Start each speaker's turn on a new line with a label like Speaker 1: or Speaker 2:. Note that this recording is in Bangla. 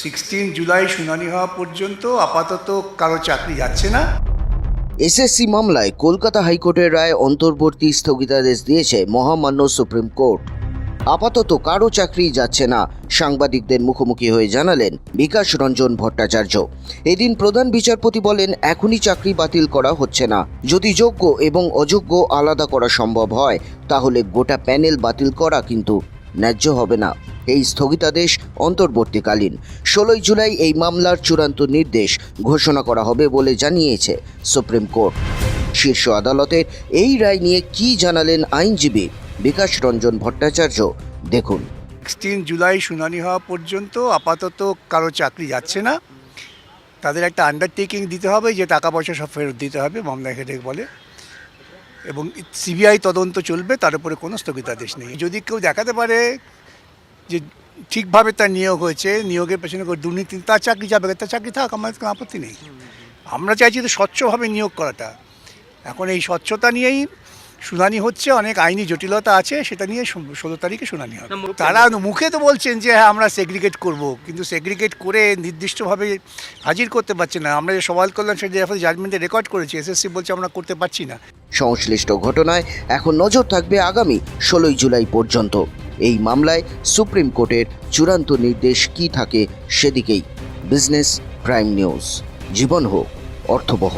Speaker 1: সিক্সটিন জুলাই শুনানি হওয়া পর্যন্ত আপাতত কারও চাকরি যাচ্ছে না।
Speaker 2: এসএসসি মামলায় কলকাতা হাইকোর্টের রায় অন্তর্বর্তী স্থগিতাদেশ দিয়েছে মহামান্য সুপ্রিম কোর্ট। আপাতত কারও চাকরি যাচ্ছে না, সাংবাদিকদের মুখোমুখি হয়ে জানালেন বিকাশ রঞ্জন ভট্টাচার্য। এদিন প্রধান বিচারপতি বলেন, এখনই চাকরি বাতিল করা হচ্ছে না। যদি যোগ্য এবং অযোগ্য আলাদা করা সম্ভব হয়, তাহলে গোটা প্যানেল বাতিল করা কিন্তু ন্যায্য হবে না। এই স্থগিতাদেশ অন্তর্বর্তীকালীন। ষোলোই জুলাই এই মামলার চূড়ান্ত নির্দেশ ঘোষণা করা হবে বলে জানিয়েছে সুপ্রিম কোর্ট। শীর্ষ আদালতের এই রায় নিয়ে কি জানালেন আইনজীবী বিকাশ রঞ্জন ভট্টাচার্য, দেখুন।
Speaker 1: সিক্সটিন জুলাই শুনানি হওয়া পর্যন্ত আপাতত কারও চাকরি যাচ্ছে না। তাদের একটা আন্ডারটেকিং দিতে হবে যে টাকা পয়সা সব ফেরত দিতে হবে, মামলা হেডেক বলে। এবং সিবিআই তদন্ত চলবে, তার উপরে কোনো স্থগিতাদেশ নেই। যদি কেউ দেখাতে পারে যে ঠিকভাবে তার নিয়োগ হয়েছে, নিয়োগের পেছনে দুর্নীতি, তার চাকরি যাবে, তার চাকরি থাক, আমাদের কোনো আপত্তি নেই। আমরা চাইছি তো স্বচ্ছভাবে নিয়োগ করাটা। এখন এই স্বচ্ছতা নিয়েই শুনানি হচ্ছে অনেক আইনি জটিলতা আছে সেটা নিয়ে ষোলো তারিখে শুনানি হবে। তারা মুখে তো বলছেন যে হ্যাঁ আমরা সেগ্রিগেট করব কিন্তু সেগ্রিগেট করে নির্দিষ্টভাবে হাজির করতে পারছে না। আমরা যে সওয়াল করলাম সেটা এখন জাজমেন্টে রেকর্ড করেছি এসএসসি বলছে আমরা করতে পারছি না।
Speaker 2: সংশ্লিষ্ট ঘটনায় এখন নজর থাকবে আগামী ষোলোই জুলাই পর্যন্ত। এই মামলায় সুপ্রিম কোর্টের চূড়ান্ত নির্দেশ কি থাকে সেদিকেই। Business prime news. জীবন হোক অর্থবহ।